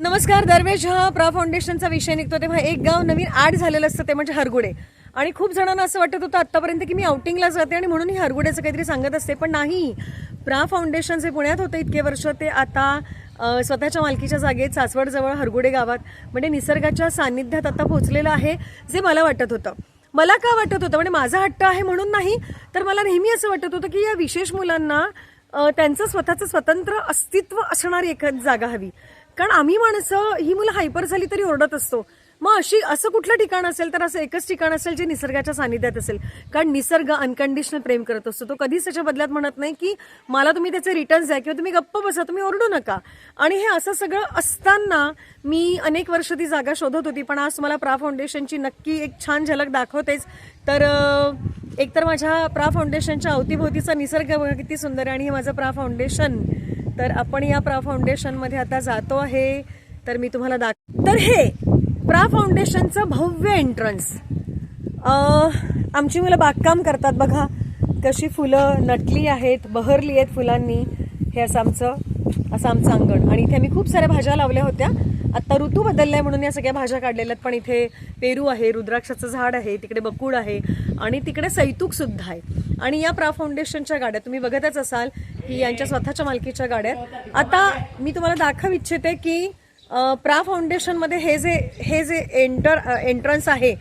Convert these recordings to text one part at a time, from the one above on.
नमस्कार दरवेळेस हा प्रा फाउंडेशनचा विषय निघतो. तेव्हा एक गाव नवीन आड झालेलं असतं ते म्हणजे हरगुडे. आणि खूप जणांना असं वाटत होतं आतापर्यंत की मी आउटिंगला जाते आणि म्हणून ही हरगुड्याचं काहीतरी सांगत असते. पण नाही प्रा फाउंडेशन जे पुण्यात होतं इतके वर्ष ते आता स्वतःच्या मालकीच्या जागेत सासवडजवळ हरगुडे गावात म्हणजे निसर्गाच्या सान्निध्यात आता पोहोचलेलं आहे जे मला वाटत होतं. मला का वाटत होतं? म्हणजे माझा हट्ट आहे म्हणून नाही तर मला नेहमी असं वाटत होतं की या विशेष मुलांना त्यांचं स्वतःचं स्वतंत्र अस्तित्व असणारी एखादी जागा हवी. कारण आम्ही माणसं ही मुलं हायपर झाली तरी ओरडत असतो. मग अशी असं कुठलं ठिकाण असेल तर असं एकच ठिकाण असेल जे निसर्गाच्या सानिध्यात असेल. कारण निसर्ग अनकंडिशनल प्रेम करत असतो. तो कधीच त्याच्या बदल्यात म्हणत नाही की मला तुम्ही त्याचे रिटर्न्स द्या किंवा तुम्ही गप्प बसा तुम्ही ओरडू नका. आणि हे असं सगळं असताना मी अनेक वर्ष ती जागा शोधत होती पण आज मला प्रा फाउंडेशनची नक्की एक छान झलक दाखवतेच. तर एकतर माझ्या प्रा फाउंडेशनच्या अवतीभोवतीचा निसर्ग किती सुंदर आहे आणि हे माझं प्रा फाउंडेशन तर आपण या प्रा फाउंडेशनमध्ये आता जातो आहे. तर मी तुम्हाला दाख तर हे प्रा फाउंडेशनचं भव्य एंट्रन्स आमची मुलं बागकाम करतात बघा. कशी फुलं नटली आहेत बहरली आहेत फुलांनी. हे असं आमचं असं आमचं अंगण. आणि इथे आम्ही खूप साऱ्या भाज्या लावल्या होत्या. आत्ता ऋतू बदललाय म्हणून या सगळ्या भाज्या काढलेल्या आहेत. पण इथे पेरू आहे रुद्राक्षाचं झाड आहे तिकडे बकूड आहे. आणि तिकडे सैतूक सुद्धा आहे. आणि या प्रा फाउंडेशनच्या गाड्या तुम्ही बघतच असाल ही यांच्या स्वतःच्या मालकीच्या गाड्या आहेत. आता मी तुम्हाला दाखव इच्छिते की प्रा फाउंडेशनमध्ये हे जे हे जे एंटर एंट्रन्स आहे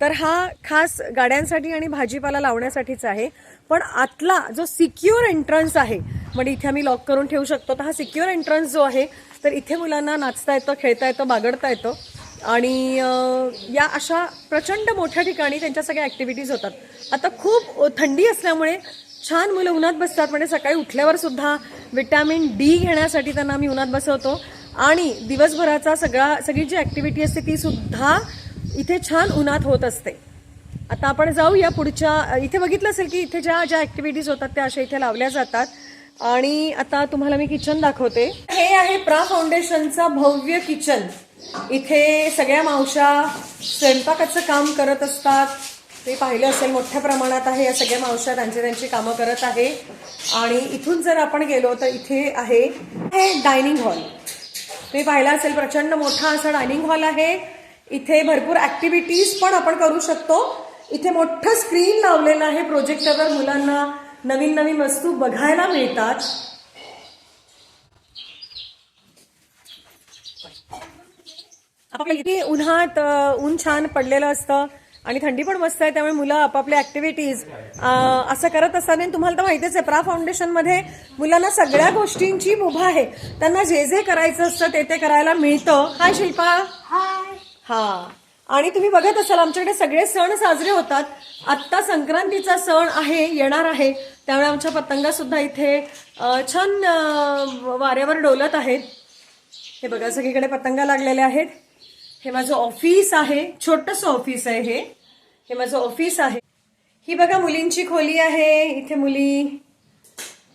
तर हा खास गाड्यांसाठी आणि भाजीपाला लावण्यासाठीच आहे. पण आतला जो सिक्युअर एंट्रन्स आहे म्हणजे इथे आम्ही लॉक करून ठेवू शकतो तर हा सिक्युअर एंट्रन्स जो आहे तर इथे मुलांना नाचता येतं खेळता येतं बागडता येतं. आणि या अशा प्रचंड मोठ्या ठिकाणी त्यांच्या सगळ्या ॲक्टिव्हिटीज होतात. आता खूप थंडी असल्यामुळे छान मुलं उन्हात बसतात. म्हणजे सकाळी उठल्यावर सुद्धा विटॅमिन डी घेण्यासाठी त्यांना आम्ही उन्हात बसवतो. आणि दिवसभराचा सगळा सगळी जी ॲक्टिव्हिटी असते ती सुद्धा इथे छान उन्हात होत असते. आता आपण जाऊया पुढच्या इथे बघितलं असेल की इथे ज्या ज्या ॲक्टिव्हिटीज होतात त्या अशा इथे लावल्या जातात. आणि आता तुम्हाला मी किचन दाखवते. हे आहे प्रा फाउंडेशनचा भव्य किचन इथे सगळ्या मावशा स्वयंपाकाचं काम करत असतात. ते पाहिलं असेल मोठ्या प्रमाणात आहे या सगळ्या मावश्या त्यांची त्यांची कामं करत आहे. आणि इथून जर आपण गेलो तर इथे आहे हे डायनिंग हॉल. तुम्ही पाहिला असेल प्रचंड मोठा असा डायनिंग हॉल आहे. इथे भरपूर ऍक्टिव्हिटीज पण आपण करू शकतो. इथे मोठं स्क्रीन लावलेलं आहे प्रोजेक्टरवर मुलांना. नवीन नवीन वस्तू बघायला मिळतात. आपल्या इथे उन्हात ऊन छान पडलेलं असतं. आणि थंडी पण मस्त आहे त्यामुळे मुलं आपापल्या ऍक्टिव्हिटीज असं करत असताना आणि तुम्हाला तर माहितीच आहे प्रा फाउंडेशनमध्ये मुलांना सगळ्या गोष्टींची मुभा आहे. त्यांना जे जे करायचं असतं ते ते करायला मिळतं. हाय शिल्पा. हा. आणि तुम्ही बघत असाल आमच्याकडे सगळे सण साजरे होतात. आत्ता संक्रांतीचा सण आहे येणार आहे. त्यामुळे आमच्या पतंगा सुद्धा इथे छान वाऱ्यावर डोलत आहेत. हे बघा सगळीकडे पतंगा लागलेल्या आहेत. हे माझं ऑफिस आहे छोटस ऑफिस आहे हे. हे माझं ऑफिस आहे. ही बघा मुलींची खोली आहे. इथे मुली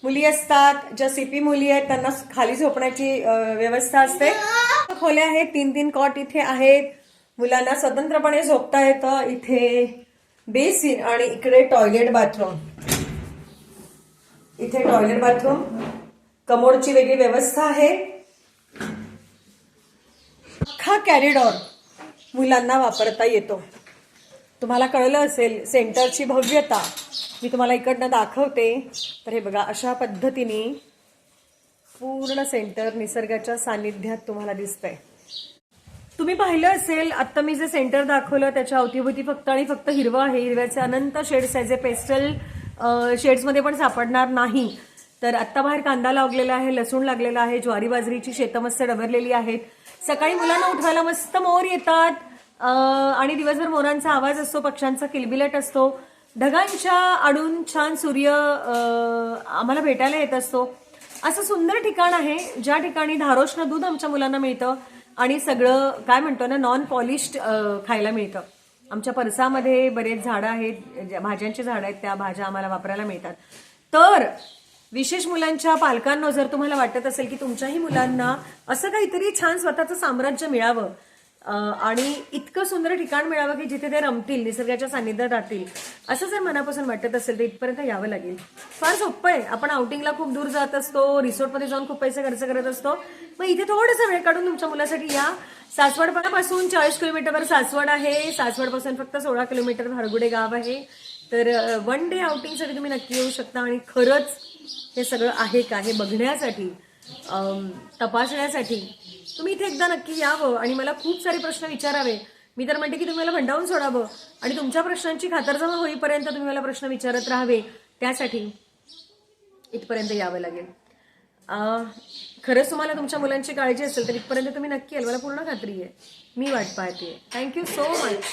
मुली असतात. ज्या सीपी मुली आहेत त्यांना खाली झोपण्याची व्यवस्था असते. खोल्या आहेत तीन तीन कॉट इथे आहेत. मुलांना स्वतंत्रपणे झोपता येतं इथे. बेसिन आणि इकडे टॉयलेट बाथरूम. इथे टॉयलेट बाथरूम. कमोडची वेगळी व्यवस्था आहे. अख्खा कॅरिडॉर मुलांना वापरता येतो. तुम्हाला कळलं असेल सेंटरची भव्यता. मी तुम्हाला इकडनं दाखवते. तर हे बघा अशा पद्धतीने पूर्ण सेंटर निसर्गाच्या सानिध्यात तुम्हाला दिसतंय. तुम्ही पाहिलं असेल आत्ता मी जे सेंटर दाखवलं त्याच्या अवतीभोवती फक्त आणि फक्त हिरवं आहे. हिरव्याचे अनंत शेड्स आहे जे पेस्टल शेड्समध्ये पण सापडणार नाही. तर आत्ता बाहेर कांदा लागलेला आहे लसूण लागलेला आहे ज्वारी बाजरीची शेतं मस्त डबरलेली आहेत. सकाळी मुलांना उठवायला मस्त मोर येतात. आणि दिवसभर मोरांचा आवाज असतो पक्ष्यांचा किलबिलट असतो. ढगांच्या आडून छान सूर्य आम्हाला भेटायला येत असतो. असं सुंदर ठिकाण आहे ज्या ठिकाणी धारोष्ण दूध आमच्या मुलांना मिळतं आणि सगळं काय म्हणतो ना नॉन पॉलिश्ड खायला मिळतं. आमच्या परसामध्ये बरेच झाडं आहेत ज्या भाज्यांची झाडं आहेत त्या भाज्या आम्हाला वापरायला मिळतात. तर विशेष मुलांच्या पालकांना जर तुम्हाला वाटत असेल की तुमच्याही मुलांना असं काहीतरी छान स्वतःचं साम्राज्य मिळावं आणि इतकं सुंदर ठिकाण मिळावं की जिथे ते रमतील निसर्गाच्या सानिध्यात राहतील असं जर मनापासून वाटत असेल तर इथपर्यंत यावं लागेल. फार सोपं आहे. आपण आउटिंगला खूप दूर जात असतो रिसोर्टमध्ये जाऊन खूप पैसे खर्च करत असतो. मग इथे थोडंसं वेळ काढून तुमच्या मुलासाठी या. सासवडपासून चाळीस किलोमीटरवर सासवड आहे. सासवडपासून फक्त सोळा किलोमीटर हरगुडे गाव आहे. तर वन डे आउटिंगसाठी तुम्ही नक्की येऊ शकता आणि खरंच हे सगळं आहे का हे बघण्यासाठी तपासण्यासाठी? तुम्ही इथे एकदा नक्की यावं आणि मला खूप सारे प्रश्न विचारावे. मी तर म्हणते की तुम्ही मला भंडावून सोडावं आणि तुमच्या प्रश्नांची खातरजमा होईपर्यंत तुम्ही मला प्रश्न विचारत राहावे. त्यासाठी इथपर्यंत यावं लागेल. खरंच तुम्हाला तुमच्या मुलांची काळजी असेल तर इथपर्यंत तुम्ही नक्की याल. मला पूर्ण खात्री आहे. मी वाट पाहते थँक्यू सो मच